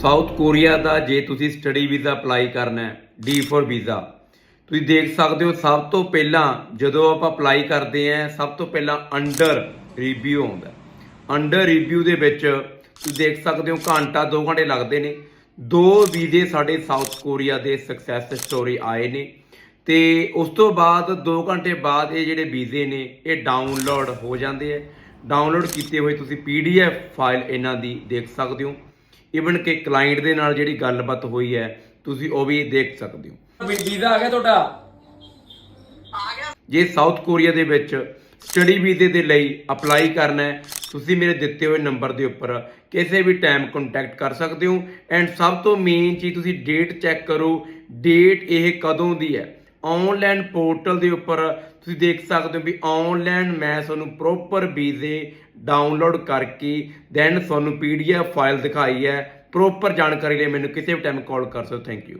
South Korea ਦਾ ਜੇ ਤੁਸੀਂ study visa apply ਕਰਨਾ ਹੈ D4 ਵੀਜ਼ਾ। ਤੁਸੀਂ ਦੇਖ ਸਕਦੇ ਹੋ ਸਭ ਤੋਂ ਪਹਿਲਾਂ ਜਦੋਂ ਆਪਾਂ ਅਪਲਾਈ ਕਰਦੇ ਆਂ ਸਭ ਤੋਂ ਪਹਿਲਾਂ ਅੰਡਰ ਰਿਵਿਊ ਆਉਂਦਾ ਅੰਡਰ ਰਿਵਿਊ ਦੇ ਵਿੱਚ ਤੁਸੀਂ ਦੇਖ ਸਕਦੇ ਹੋ ਘੰਟਾ 2 ਘੰਟੇ ਲੱਗਦੇ ਨੇ। ਦੋ ਵੀਜ਼ੇ ਸਾਡੇ ਸਾਊਥ ਕੋਰੀਆ ਦੇ ਸਕਸੈਸ ਸਟੋਰੀ ਆਏ ਨੇ ਤੇ ਉਸ ਤੋਂ ਬਾਅਦ 2 ਘੰਟੇ ਬਾਅਦ ਇਹ ਜਿਹੜੇ ਵੀਜ਼ੇ ਨੇ, ਇਹ ਡਾਊਨਲੋਡ ਹੋ ਜਾਂਦੇ ਆ ਡਾਊਨਲੋਡ ਕੀਤੇ ਹੋਏ ਤੁਸੀਂ PDF ਫਾਈਲ ਇਹਨਾਂ ਦੀ ਦੇਖ ਸਕਦੇ ਹੋ। ਇਵਨ ਕਿ ਕਲਾਇੰਟ ਦੇ ਨਾਲ ਜਿਹੜੀ ਗੱਲਬਾਤ ਹੋਈ ਹੈ ਤੁਸੀਂ ਉਹ ਵੀ ਦੇਖ ਸਕਦੇ ਹੋ। ਵੀ- ਵੀਜ਼ਾ ਆ ਗਿਆ ਤੁਹਾਡਾ? ਜੇ ਸਾਊਥ ਕੋਰੀਆ ਦੇ ਵਿੱਚ ਸਟੱਡੀ ਵੀਜ਼ੇ ਦੇ ਲਈ ਅਪਲਾਈ ਕਰਨਾ ਹੈ ਤੁਸੀਂ ਮੇਰੇ ਦਿੱਤੇ ਹੋਏ ਨੰਬਰ ਦੇ ਉੱਪਰ ਕਿਸੇ ਵੀ ਟਾਈਮ ਕੰਟੈਕਟ ਕਰ ਸਕਦੇ ਹੋ। ਐਂਡ ਸਭ ਤੋਂ ਮੇਨ ਚੀਜ਼ ਤੁਸੀਂ ਡੇਟ ਚੈੱਕ ਕਰੋ। ਡੇਟ ਇਹ ਕਦੋਂ ਦੀ ਹੈ? ਆਨਲਾਈਨ ਪੋਰਟਲ ਦੇ ਉੱਪਰ ਤੁਸੀਂ ਦੇਖ ਸਕਦੇ ਹੋ ਵੀ ਆਨਲਾਈਨ ਮੈਂ ਤੁਹਾਨੂੰ ਪ੍ਰੋਪਰ ਵੀਜ਼ੇ ਡਾਊਨਲੋਡ ਕਰਕੇ ਦੈਨ ਤੁਹਾਨੂੰ ਪੀਡੀਐਫ ਫਾਈਲ ਦਿਖਾਈ ਹੈ। ਪ੍ਰੋਪਰ ਜਾਣਕਾਰੀ ਲਈ ਮੈਨੂੰ ਕਿਸੇ ਵੀ ਟਾਈਮ ਕਾਲ ਕਰ ਸਕਦੇ ਹੋ। Thank you